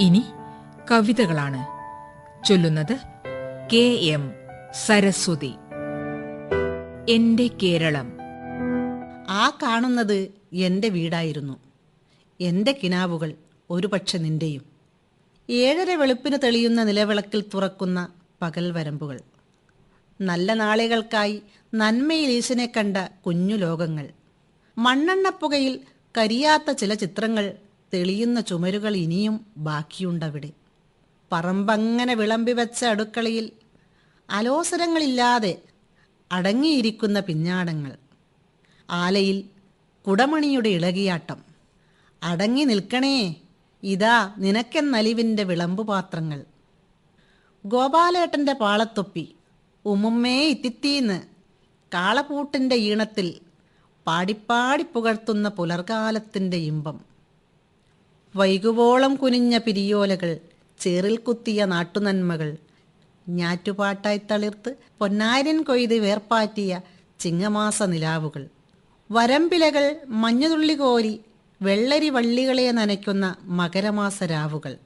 ഇനി കവിതകളാണ്. ചൊല്ലുന്നത് K M Saraswati. എന്റെ കേരളം. ആ കാണുന്നത് എന്റെ വീടായിരുന്നു. എന്റെ കിനാവുകൾ ഒരുപക്ഷെ നിന്റെയും. ഏഴര വെളുപ്പിന് തെളിയുന്ന നിലവിളക്കിൽ തുറക്കുന്ന പകൽ വരമ്പുകൾ. നല്ല നാളുകൾക്കായി നന്മയിൽ ഈശനെ കണ്ട കുഞ്ഞു ലോകങ്ങൾ. മണ്ണെണ്ണപ്പുകയിൽ കരിയാത്ത ചില ചിത്രങ്ങൾ തെളിയുന്ന ചുമരുകൾ ഇനിയും ബാക്കിയുണ്ടവിടെ. പറമ്പങ്ങനെ വിളമ്പി വെച്ച അടുക്കളയിൽ അലോസരങ്ങളില്ലാതെ അടങ്ങിയിരിക്കുന്ന പിഞ്ഞാടങ്ങൾ. ആലയിൽ കുടമണിയുടെ ഇളകിയാട്ടം. അടങ്ങി നിൽക്കണേ ഇതാ നിനക്കെന്നലിവിന്റെ വിളമ്പുപാത്രങ്ങൾ. ഗോപാലേട്ടന്റെ പാളത്തൊപ്പി ഉമ്മുമ്മേ ഇത്തിത്തീന്ന് കാളപൂട്ടിന്റെ ഈണത്തിൽ പാടിപ്പാടി പുകഴ്ത്തുന്ന പുലർകാലത്തിന്റെ ഇമ്പം. വൈകുവോളം കുനിഞ്ഞ പിരിയോലകൾ ചേറിൽ കുത്തിയ നാട്ടുനന്മകൾ. ഞാറ്റുപാട്ടായി തളിർത്ത് പൊന്നാരൻ കൊയ്ത് വേർപ്പാറ്റിയ ചിങ്ങമാസ നിലാവുകൾ. വരമ്പിലകൾ മഞ്ഞുതുള്ളി കോരി വെള്ളരി വള്ളികളെ നനയ്ക്കുന്ന മകരമാസ രാവുകൾ.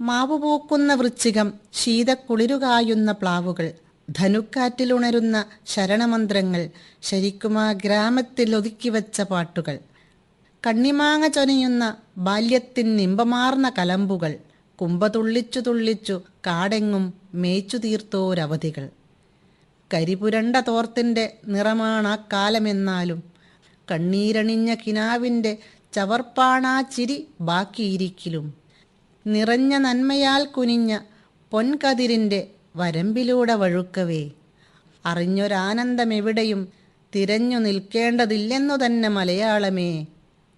മാവുപൂക്കുന്ന വൃശ്ചികം ശീതക്കുളിരുകായുന്ന പ്ലാവുകൾ. ധനുക്കാറ്റിലുണരുന്ന ശരണമന്ത്രങ്ങൾ ശരിക്കുമാ ഗ്രാമത്തിൽ ഒതുക്കിവെച്ച പാട്ടുകൾ. കണ്ണിമാങ്ങ ചൊനിയുന്ന ബാല്യത്തിൻ നിമ്പമാർന്ന കലമ്പുകൾ കുമ്പതുള്ളിച്ചു തുള്ളിച്ചു കാടെങ്ങും മേച്ചു തീർത്തോരവധികൾ. കരിപുരണ്ട തോർത്തിന്റെ നിറമാണാ കാലമെന്നാലും കണ്ണീരണിഞ്ഞ കിനാവിന്റെ ചവർപ്പാണാ ചിരി ബാക്കിയിരിക്കിലും. നിറഞ്ഞ നന്മയാൽ കുനിഞ്ഞ പൊൻകതിരിന്റെ വരമ്പിലൂടെ വഴുക്കവേ. അറിഞ്ഞൊരാനന്ദമെവിടെയും തിരഞ്ഞു നിൽക്കേണ്ടതില്ലെന്നു തന്നെ മലയാളമേ.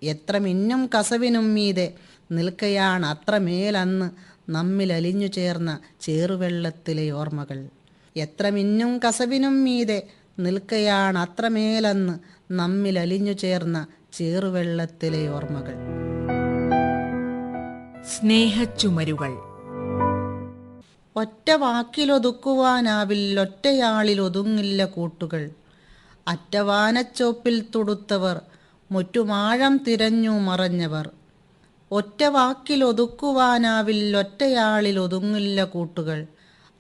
എത്ര മിന്നും കസവിനും മീതെ നിൽക്കയാണ് അത്രമേലന്ന് നമ്മിൽ അലിഞ്ഞു ചേർന്ന ചേറുവെള്ളത്തിലെ ഓർമ്മകൾ. എത്ര മിന്നും കസവിനും മീതെ നിൽക്കയാണ് അത്രമേലന്ന് നമ്മിൽ അലിഞ്ഞു ചേർന്ന ചേറുവെള്ളത്തിലെ ഓർമ്മകൾ. സ്നേഹച്ചുമരുകൾ. ഒറ്റ വാക്കിലൊതുക്കുവാനാവില്ലൊറ്റയാളിൽ ഒതുങ്ങില്ല കൂട്ടുകൾ. അറ്റവാനച്ചോപ്പിൽ തുടുത്തവർ മുറ്റുമാഴം തിരഞ്ഞു മറഞ്ഞവർ. ഒറ്റ വാക്കിലൊതുക്കുവാനാവില്ലൊറ്റയാളിൽ ഒതുങ്ങില്ല കൂട്ടുകൾ.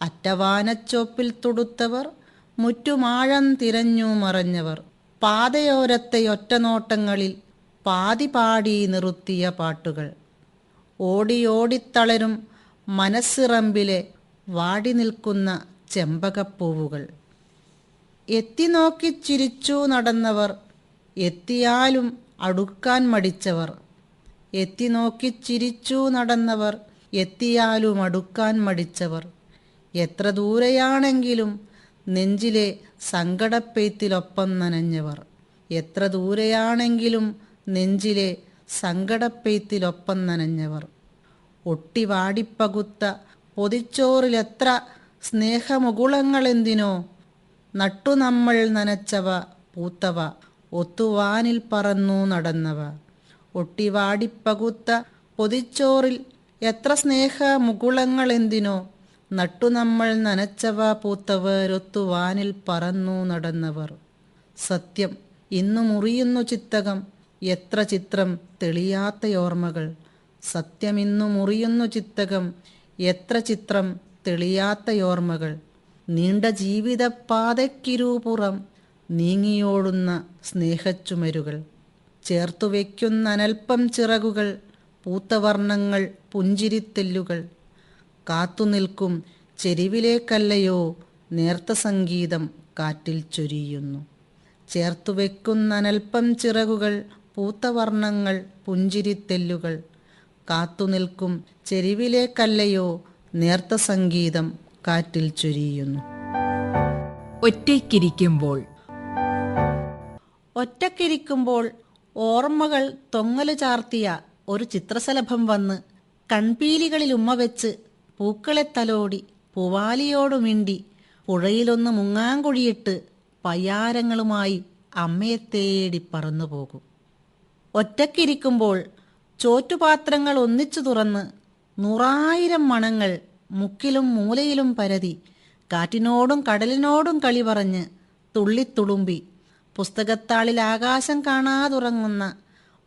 അറ്റവാനച്ചോപ്പിൽ തുടുത്തവർ മുറ്റുമാഴം തിരഞ്ഞു മറഞ്ഞവർ. പാതയോരത്തെ ഒറ്റനോട്ടങ്ങളിൽ പാതി പാടി നിർത്തിയ പാട്ടുകൾ. ഓടിയോടിത്തളരും മനസ്സിറമ്പിലെ വാടി നിൽക്കുന്ന ചെമ്പകപ്പൂവുകൾ. എത്തിനോക്കി ചിരിച്ചു നടന്നവർ എത്തിയാലും അടുക്കാൻ മടിച്ചവർ. എത്തി നോക്കി ചിരിച്ചു നടന്നവർ. എത്തിയാലും അടുക്കാൻ മടിച്ചവർ. എത്ര ദൂരെയാണെങ്കിലും നെഞ്ചിലെ സങ്കടപ്പെയ്ത്തിലൊപ്പം നനഞ്ഞവർ. എത്ര ദൂരെയാണെങ്കിലും നെഞ്ചിലെ സങ്കടപ്പെയ്ത്തിലൊപ്പം നനഞ്ഞവർ. ഒട്ടിവാടിപ്പകുത്ത പൊതിച്ചോറിലെത്ര സ്നേഹമുകുളങ്ങളെന്തിനോ നട്ടു നമ്മൾ നനച്ചവ പൂത്തവ. ഒത്തുവാനിൽ പറന്നു നടന്നവ. ഒട്ടിവാടിപ്പകുത്ത പൊതിച്ചോറിൽ എത്ര സ്നേഹ മുകുളങ്ങൾ എന്തിനോ നട്ടു നമ്മൾ നനച്ചവ പൂത്തവരൊത്തുവാനിൽ പറന്നു നടന്നവർ. സത്യം ഇന്നു മുറിയുന്നു ചിത്തകം. എത്ര ചിത്രം തെളിയാത്തയോർമ്മകൾ സത്യമിന്നു മുറിയുന്നു ചിത്തകം. എത്ര ചിത്രം തെളിയാത്തയോർമ്മകൾ നീണ്ട ജീവിതപാതയ്ക്കിരുപുറം നീങ്ങിയോടുന്ന സ്നേഹച്ചുമരുകൾ ചേർത്തു വയ്ക്കുന്ന അനൽപ്പം ചിറകുകൾ പൂത്തവർണങ്ങൾ പുഞ്ചിരിത്തെല്ലുകൾ കാത്തുനിൽക്കും ചെരിവിലേക്കല്ലയോ നേർത്ത സംഗീതം കാറ്റിൽ ചൊരിയുന്നു. ചേർത്തു വെക്കുന്ന അനൽപ്പം ചിറകുകൾ പൂത്തവർണങ്ങൾ പുഞ്ചിരിത്തെല്ലുകൾ കാത്തുനിൽക്കും ചെരിവിലേക്കല്ലയോ നേർത്ത സംഗീതം കാറ്റിൽ ചൊരിയുന്നു. ഒറ്റയ്ക്കിരിക്കുമ്പോൾ ഒറ്റക്കിരിക്കുമ്പോൾ ഓർമ്മകൾ തൊങ്ങൽ ചാർത്തിയ ഒരു ചിത്രശലഭം വന്ന് കൺപീലികളിൽ ഉമ്മ വെച്ച് പൂക്കളെ തലോടി പൂവാലിയോടു മിണ്ടി പുഴയിലൊന്ന് മുങ്ങാങ്കുഴിയിട്ട് പയ്യാരങ്ങളുമായി അമ്മയെ തേടി പറന്നു പോകും. ഒറ്റക്കിരിക്കുമ്പോൾ ചോറ്റുപാത്രങ്ങൾ ഒന്നിച്ചു തുറന്ന് നൂറായിരം മണങ്ങൾ മുക്കിലും മൂലയിലും പരതി കാറ്റിനോടും കടലിനോടും കളി പറഞ്ഞ് തുള്ളിത്തുളുമ്പി പുസ്തകത്താളിൽ ആകാശം കാണാതുറങ്ങുന്ന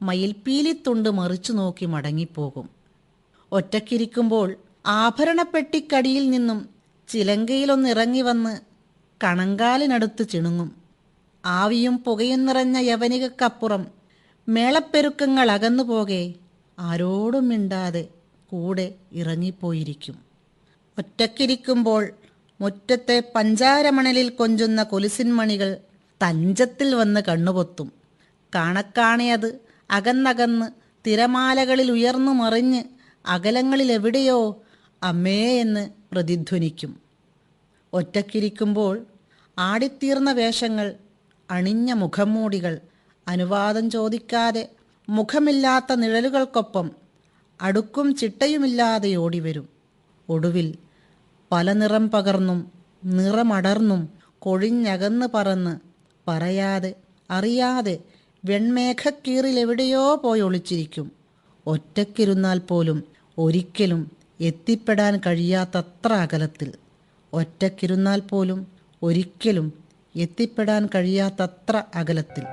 മയിൽപ്പീലിത്തുണ്ട് മറിച്ചു നോക്കി മടങ്ങിപ്പോകും. ഒറ്റക്കിരിക്കുമ്പോൾ ആഭരണപ്പെട്ടിക്കടിയിൽ നിന്നും ചിലങ്കയിലൊന്നിറങ്ങി വന്ന് കണങ്കാലിനടുത്ത് ചിണുങ്ങും. ആവിയും പുകയും നിറഞ്ഞ യവനികക്കപ്പുറം മേളപ്പെരുക്കങ്ങൾ അകന്നുപോകെ ആരോടും മിണ്ടാതെ കൂടെ ഇറങ്ങിപ്പോയിരിക്കും. ഒറ്റക്കിരിക്കുമ്പോൾ മുറ്റത്തെ പഞ്ചാരമണലിൽ കൊഞ്ചുന്ന കൊലുസിൻമണികൾ തഞ്ചത്തിൽ വന്ന് കണ്ണുപൊത്തും. കാണക്കാണെ അത്. അകന്നകന്ന് തിരമാലകളിൽ ഉയർന്നു മറിഞ്ഞ് അകലങ്ങളിലെവിടെയോ അമ്മേ എന്ന് പ്രതിധ്വനിക്കും. ഒറ്റക്കിരിക്കുമ്പോൾ ആടിത്തീർന്ന വേഷങ്ങൾ അണിഞ്ഞ മുഖംമൂടികൾ അനുവാദം ചോദിക്കാതെ മുഖമില്ലാത്ത നിഴലുകൾക്കൊപ്പം അടുക്കും ചിട്ടയുമില്ലാതെ ഓടിവരും. ഒടുവിൽ പല നിറം പകർന്നും നിറമടർന്നും കൊഴിഞ്ഞകന്ന് പറന്ന് പറയാതെ അറിയാതെ വെൺമേഘക്കീറിലെവിടെയോ പോയി ഒളിച്ചിരിക്കും. ഒറ്റക്കിരുന്നാൽ പോലും ഒരിക്കലും എത്തിപ്പെടാൻ കഴിയാത്തത്ര അകലത്തിൽ. ഒറ്റക്കിരുന്നാൽ പോലും ഒരിക്കലും എത്തിപ്പെടാൻ കഴിയാത്തത്ര അകലത്തിൽ.